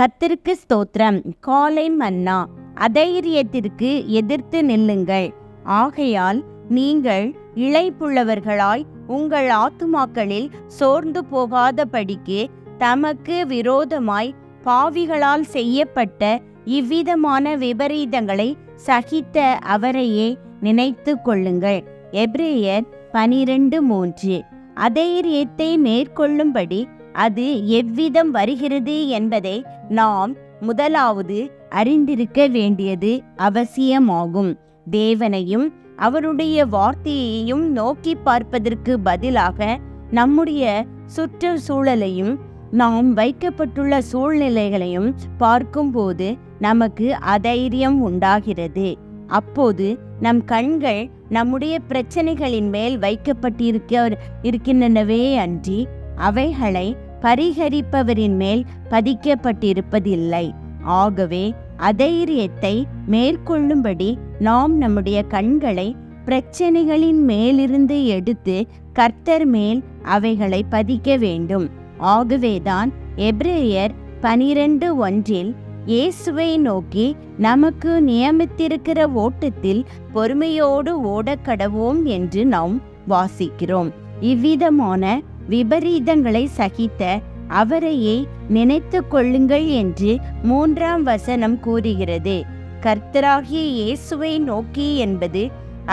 கத்திற்கு ஸ்தோத்திரம். காலை மன்னா அதைரியத்திற்கு எதிர்த்து நில்லுங்கள். ஆகையால் நீங்கள் இழைப்புள்ளவர்களாய் உங்கள் ஆத்துமாக்களில் சோர்ந்து போகாதபடிக்கு தமக்கு விரோதமாய் பாவிகளால் செய்யப்பட்ட இவ்விதமான விபரீதங்களை சகித்த அவரையே நினைத்து கொள்ளுங்கள். எப்ரேயர் பனிரெண்டு மூன்று. அதைரியத்தை மேற்கொள்ளும்படி அது எவ்விதம் வருகிறது என்பதை நாம் முதலாவது அறிந்திருக்க வேண்டியது அவசியமாகும். தேவனையும் அவருடைய வார்த்தையையும் நோக்கி பார்ப்பதற்கு பதிலாக நம்முடைய சுற்றுச்சூழலையும் நாம் வைக்கப்பட்டுள்ள சூழ்நிலைகளையும் பார்க்கும்போது நமக்கு அதைரியம் உண்டாகிறது. அப்போது நம் கண்கள் நம்முடைய பிரச்சனைகளின் மேல் வைக்கப்பட்டிருக்க இருக்கின்றனவே அன்றி அவைகளை பரிகரிப்பவரின் மேல் பதிக்கப்பட்டிருப்பதில்லை. ஆகவே அதைரியத்தை மேற்கொள்ளும்படி நாம் நம்முடைய கண்களை பிரச்சனைகளின் மேலிருந்து எடுத்து கர்த்தர் மேல் அவைகளை பதிக்க வேண்டும். ஆகவேதான் எப்ரேயர் பனிரெண்டு ஒன்றில் இயேசுவை நோக்கி நமக்கு நியமித்திருக்கிற ஓட்டத்தில் பொறுமையோடு ஓடக்கடவோம் என்று நாம் வாசிக்கிறோம். இவ்விதமான விபரீதங்களை சகித்த அவரையே நினைத்து கொள்ளுங்கள் என்று மூன்றாம் வசனம் கூறுகிறது. கர்த்தராகிய இயேசுவை நோக்கி என்பது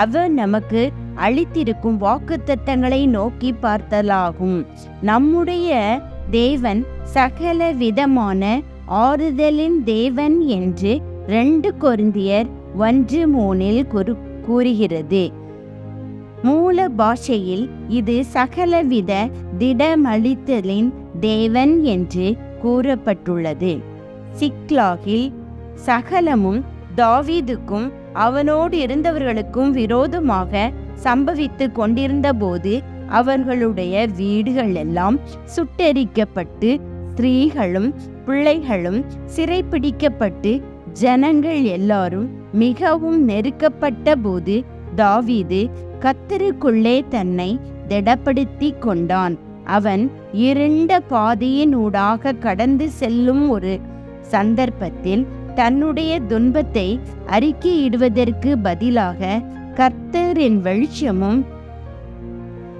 அவர் நமக்கு அளித்திருக்கும் வாக்குத்தத்தங்களை நோக்கி பார்த்தலாகும். நம்முடைய தேவன் சகல விதமான ஆறுதலின் தேவன் என்று ரெண்டு கொருந்தியர் ஒன்று மூணில் கூறு கூறுகிறது. மூல பாஷையில் இது சகலவித திடமளித்தலின் தேவன் என்று கூறப்பட்டுள்ளது. சிக்லாகில் சகலமும் தாவீதுக்கும் அவனோடு இருந்தவர்களுக்கும் விரோதமாக சம்பவித்து கொண்டிருந்தபோது அவர்களுடைய வீடுகள் எல்லாம் சுட்டெரிக்கப்பட்டு ஸ்திரீகளும் பிள்ளைகளும் சிறைப்பிடிக்கப்பட்டு ஜனங்கள் எல்லாரும் மிகவும் நெருக்கப்பட்ட போது தாவீது கத்தருக்குள்ளே தன்னை திடப்படுத்தி கொண்டான். அவன் இருண்ட பாதையினூடாக கடந்து செல்லும் ஒரு சந்தர்ப்பத்தில் தன்னுடைய துன்பத்தை அறிக்கையிடுவதற்கு பதிலாக கர்த்தர் என் வெளிச்சமும்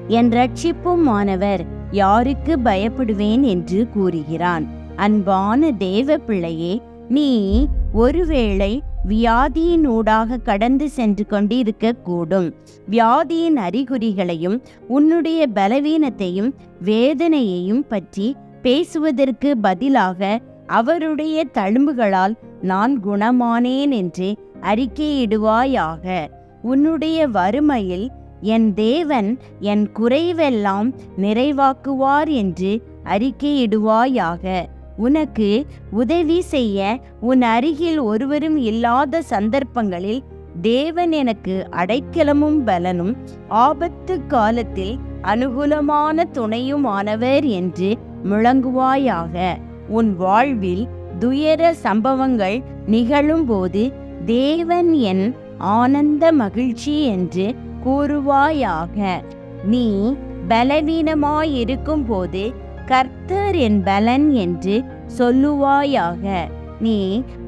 என் ரட்சிப்புமானவர் யாருக்கு பயப்படுவேன் என்று கூறுகிறான். அன்பான தேவ பிள்ளையே நீ ஒருவேளை வியாதியினூடாக கடந்து சென்று கொண்டிருக்க கூடும் வியாதியின் அறிகுறிகளையும் உன்னுடைய பலவீனத்தையும் வேதனையையும் பற்றி பேசுவதற்கு பதிலாக அவருடைய தழும்புகளால் நான் குணமானேன் என்று அறிக்கையிடுவாயாக. உன்னுடைய வறுமையில் என் தேவன் என் குறைவெல்லாம் நிறைவாக்குவார் என்று அறிக்கையிடுவாயாக. உனக்கு உதவி செய்ய உன் அருகில் ஒருவரும் இல்லாத சந்தர்ப்பங்களில் தேவன் எனக்கு அடைக்கலமும் பலனும் ஆபத்து காலத்தில் அனுகூலமான துணையுமானவர் என்று முழங்குவாயாக. உன் வாழ்வில் துயர சம்பவங்கள் நிகழும்போது தேவன் என் ஆனந்த மகிழ்ச்சி என்று கூறுவாயாக. நீ பலவீனமாயிருக்கும் போது கர்த்தர் என் பலன் என்று சொல்லுவாயாக. நீ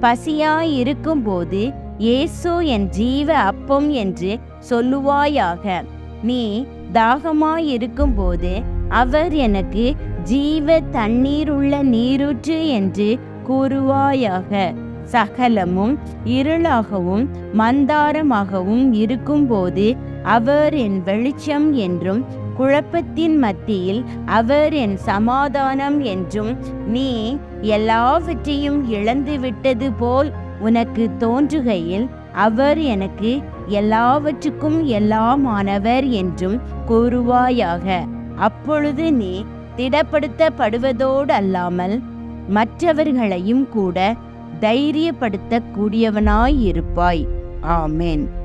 பசியாயிருக்கும் போது இயேசு என் ஜீவ அப்பம் என்று சொல்லுவாயாக. நீ தாகமாயிருக்கும் போது அவர் எனக்கு ஜீவ தண்ணீருள்ள நீரூற்று என்று கூறுவாயாக. சகலமும் இருளாகவும் மந்தாரமாகவும் இருக்கும்போது அவர் என் வெளிச்சம் என்றும் குழப்பத்தின் மத்தியில் அவர் என் சமாதானம் என்றும் நீ எல்லாவற்றையும் இழந்து விட்டது போல் உனக்கு தோன்றுகையில் அவர் எனக்கு எல்லாவற்றுக்கும் எல்லாமானவர் என்றும் கூறுவாயாக. அப்பொழுது நீ திடப்படுத்தப்படுவதோடு அல்லாமல் மற்றவர்களையும் கூட தைரியப்படுத்தக்கூடியவனாயிருப்பாய். ஆமேன்.